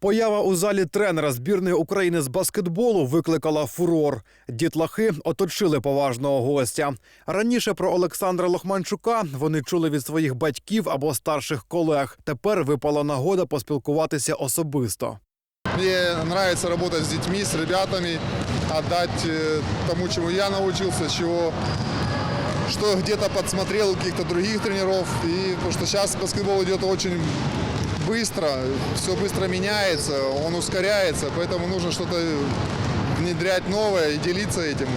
Поява у залі тренера збірної України з баскетболу викликала фурор. Дітлахи оточили поважного гостя. Раніше про Олександра Лохманчука вони чули від своїх батьків або старших колег. Тепер випала нагода поспілкуватися особисто. Мне нравится работать с детьми, с ребятами, отдать э, тому, чему я научился, чего что где-то подсмотрел у каких-то других тренеров. И потому что сейчас баскетбол идет очень быстро, все быстро меняется, он ускоряется, поэтому нужно что-то внедрять новое и делиться этим.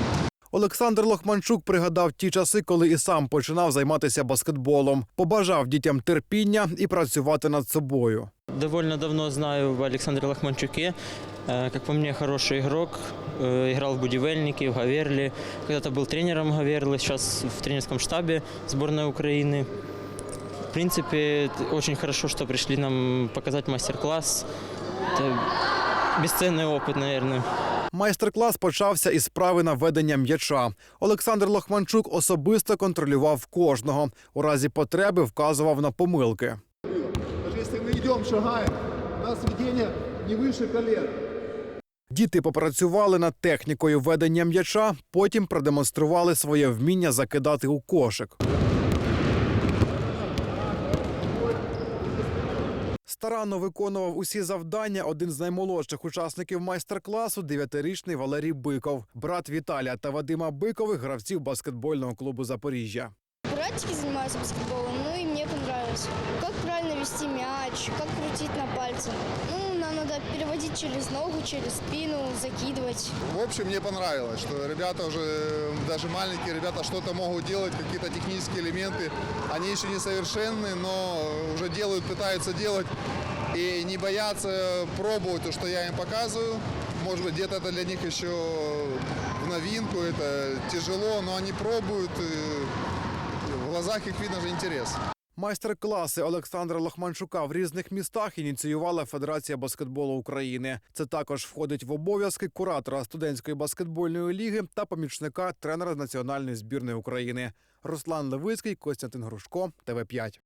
Олександр Лохманчук пригадав ті часи, коли і сам починав займатися баскетболом. Побажав дітям терпіння і працювати над собою. Довольно давно знаю в Александре Лохманчуке. Э, Как по мне, хороший игрок. Э, Играл в Будивельнике, в Гаверле. Когда-то был тренером Гаверлы, сейчас в тренерском штабе сборной Украины. В принципе, т- очень хорошо, что пришли нам показать мастер-класс. Это бесценный опыт, наверное. Майстер-клас почався із справи на ведення м'яча. Олександр Лохманчук особисто контролював кожного. У разі потреби вказував на помилки. Даже если мы идем, шагаем, у нас ведение не выше колен. Діти попрацювали над технікою ведення м'яча, потім продемонстрували своє вміння закидати у кошик. Старанно виконував усі завдання один з наймолодших учасників майстер-класу дев'ятирічний Валерій Биков, брат Віталія та Вадима Бикових, гравців баскетбольного клубу Запоріжжя. Братики занимаются баскетболом, ну и мне понравилось. Как правильно вести мяч, как крутить на пальце. Ну, нам надо переводить через ногу, через спину, закидывать. В общем, мне понравилось, что ребята уже, даже маленькие ребята, что-то могут делать, какие-то технические элементы. Они еще не совершенны, но уже делают, пытаются делать. И не боятся пробовать то, что я им показываю. Может быть, где-то это для них еще в новинку, это тяжело, но они пробуют. и в глазах их видно же интерес. Майстер-класи Олександра Лохманчука в різних містах ініціювала Федерація баскетболу України. Це також входить в обов'язки куратора студентської баскетбольної ліги та помічника тренера національної збірної України. Руслан Левицький, Костянтин Грушко, ТВ 5